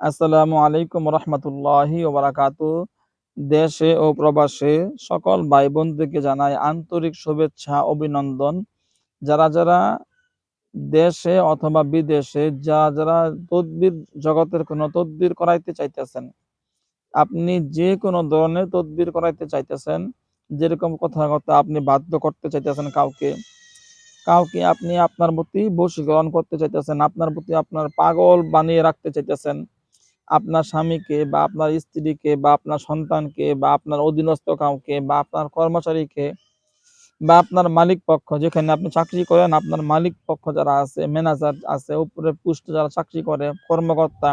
আসসালামু আলাইকুম রহমতুল্লাহি ওবারাকাতু। দেশে ও প্রবাসে সকল ভাই বোনদেরকে জানাই আন্তরিক শুভেচ্ছা, অভিনন্দন। যারা যারা দেশে অথবা বিদেশে, যারা যারা তদবির, জগতের কোনো তদবির করাইতে চাইতেছেন, আপনি যে কোনো ধরনের তদবির করাইতে চাইতেছেন, যেরকম কথা কথা আপনি বাধ্য করতে চাইতেছেন কাউকে কাউকে আপনি আপনার প্রতি বশীকরণ করতে চাইতেছেন, আপনার প্রতি আপনার পাগল বানিয়ে রাখতে চাইতেছেন, আপনার স্বামীকে বা আপনার স্ত্রীকে বা আপনার সন্তানকে বা আপনার অধীনস্থ কাউকে বা আপনার কর্মচারীকে বা আপনার মালিক পক্ষ, যেখানে আপনি চাকরি করেন, আপনার মালিক পক্ষ যারা আছে ম্যানেজার আছে, উপরে পুষ্ট যারা চাকরি করে, কর্মকর্তা,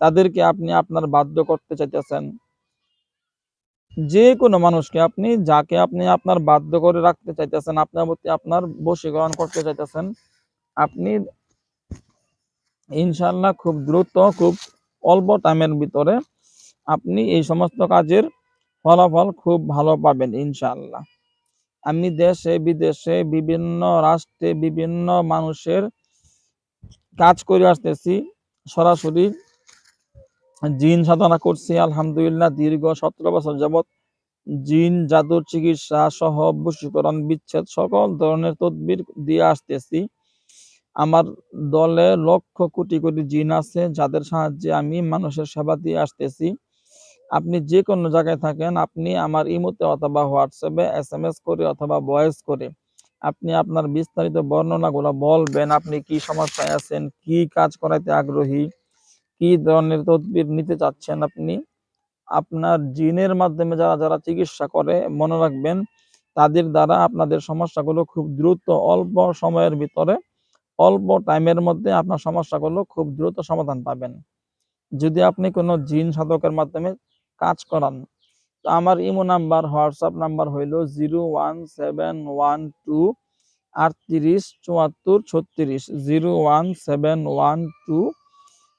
তাদেরকে আপনি আপনার বাধ্য করতে চাইতেছেন। যে কোনো মানুষকে আপনি যাকে আপনি আপনার বাধ্য করে রাখতে চাইতেছেন, আপনার প্রতি আপনার বশীকরণ করতে চাইতেছেন, আপনি ইনশাল্লাহ খুব দ্রুত, খুব অল্প টাইমের ভিতরে আপনি এই সমস্ত কাজের ফলাফল খুব ভালো পাবেন ইনশাল্লাহ আমি দেশে, বিদেশে বিভিন্ন রাষ্ট্রে বিভিন্ন মানুষের কাজ করে আসতেছি, সরাসরি জিন সাধনা করছি, আলহামদুলিল্লাহ, দীর্ঘ সতেরো বছর যাবৎ জিন, জাদুর চিকিৎসা সহ বশীকরণ, বিচ্ছেদ সকল ধরনের তদবির দিয়ে আসতেছি। আমার দলে লক্ষ কোটি কোটি জিন আছে, যাদের সাহায্যে আমি মানুষের সেবা দিয়ে আসতেছি। আপনি যে কোনো জায়গায় থাকেন, আপনি আমার ইমোতে অথবা হোয়াটসঅ্যাপে এস এম এস করে অথবা ভয়েস করে আপনি আপনার বিস্তারিত বর্ণনাগুলো বলবেন, আপনি কি সমস্যায় আছেন, কি কাজ করাইতে আগ্রহী। কি ধরনের তদবির নিতে চাচ্ছেন আপনি? আপনার জিনের মাধ্যমে যারা যারা চিকিৎসা করে, মনে রাখবেন তাদের দ্বারা আপনাদের সমস্যাগুলো খুব দ্রুত, অল্প সময়ের ভিতরে, অল্প টাইমের মধ্যে আপনার সমস্যাগুলো খুব দ্রুত সমাধান পাবেন। যদি আপনি কোনো জিন সাধকের মাধ্যমে কাজ করান, তো আমার ইমো নাম্বার, হোয়াটসঅ্যাপ নাম্বার হইল zero one seven one two আটত্রিশ চুয়াত্তর ছত্রিশ, zero one seven one two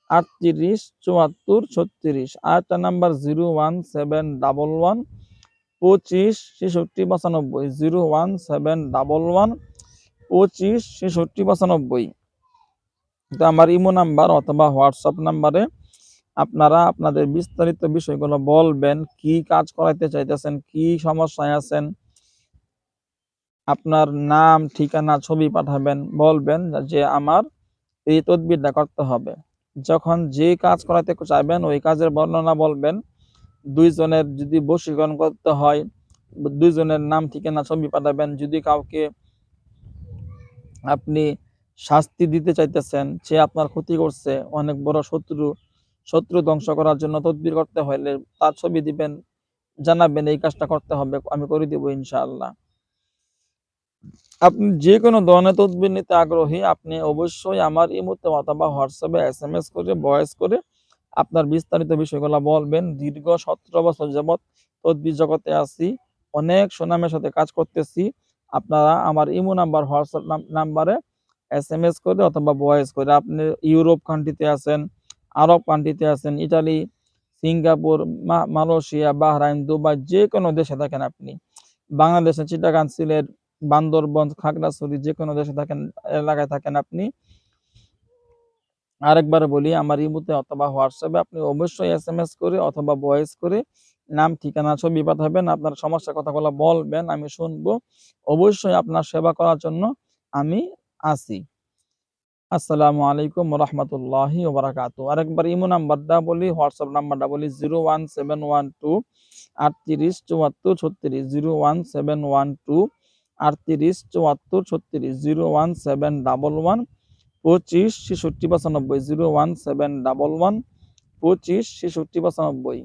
আটত্রিশ, চুয়াত্তর, ছত্রিশ। আরেকটা number zero one seven double one, পঁচিশ, ছেষট্টি, পঁচানব্বই। Zero one seven double one, পঁচিশ, ছেষট্টি, পঁচানব্বই। এটা আমার ইমো নাম্বার অথবা হোয়াটসঅ্যাপ নাম্বারে আপনারা আপনাদের বিস্তারিত বিষয়গুলো বলবেন, কি কাজ করাইতে চাইতেছেন, কি সমস্যায় আছেন, আপনার নাম, ঠিকানা, ছবি পাঠাবেন, বলবেন যে আমার এই তদবিরটা করতে হবে। যখন যে কাজ করাইতে চাইবেন, ওই কাজের বর্ণনা বলবেন। দুইজনের যদি বশীকরণ করতে হয়, দুইজনের নাম, ঠিকানা, ছবি পাঠাবেন। যদি কাউকে আপনি শাস্তি দিতে চাইতেছেন, সে আপনার ক্ষতি করছে, অনেক বড় শত্রু শত্রু ধ্বংস করার জন্য তদবির করতে হলে তার ছবি দিবেন, জানাবেন, এই কাজটা করতে হবে, আমি করে দিব ইনশাআল্লাহ। আপনি যে কোনো ধরনের তদবির নিতে আগ্রহী, আপনি অবশ্যই আমার ইমুতে অথবা হোয়াটসঅ্যাপে এস এম এস করে ভয়েস করে আপনার বিস্তারিত বিষয়গুলো বলবেন। দীর্ঘ সতেরো বছর যাবৎ তদবির জগতে আছি, অনেক সুনামের সাথে কাজ করতেছি। আপনারা আমার ইমো নাম্বার হোয়াটসঅ্যাপ নাম্বারে এস এম এস করে অথবা ভয়েস করে। আপনি ইউরোপ কান্ট্রিতে আছেন, আরব কান্ট্রিতে আছেন, Italy, Singapore Malaysia, Bahrain, Dubai, যে কোনো দেশে থাকেন আপনি। বাংলাদেশে চিটাগাং, সিলেট বান্দরবন, খাগড়াছড়ি, যে কোনো দেশে থাকেন, এলাকায় থাকেন আপনি, আরেকবার বলি আমার ইমুতে অথবা হোয়াটসঅ্যাপে আপনি অবশ্যই এস এম এস করে অথবা ভয়েস করে নাম, ঠিকানা, ছবি পাঠাবেন, আপনার সমস্যার কথাগুলো বলবেন, আমি শুনব। অবশ্যই আপনার সেবা করার জন্য আমি আছি। আসসালামু আলাইকুম রহমতুল্লাহি ওবরাকাত। আরেকবার ইমো নাম্বারটা বলি, হোয়াটসঅ্যাপ নাম্বারটা বলি, zero one seven one two আটত্রিশ চুয়াত্তর ছত্রিশ, zero one seven one two আটত্রিশ, চুয়াত্তর, ছত্রিশ, zero one seven double one, পঁচিশ, ছেষট্টি পঁচানব্বই zero one seven double one, পঁচিশ, ছেষট্টি পঁচানব্বই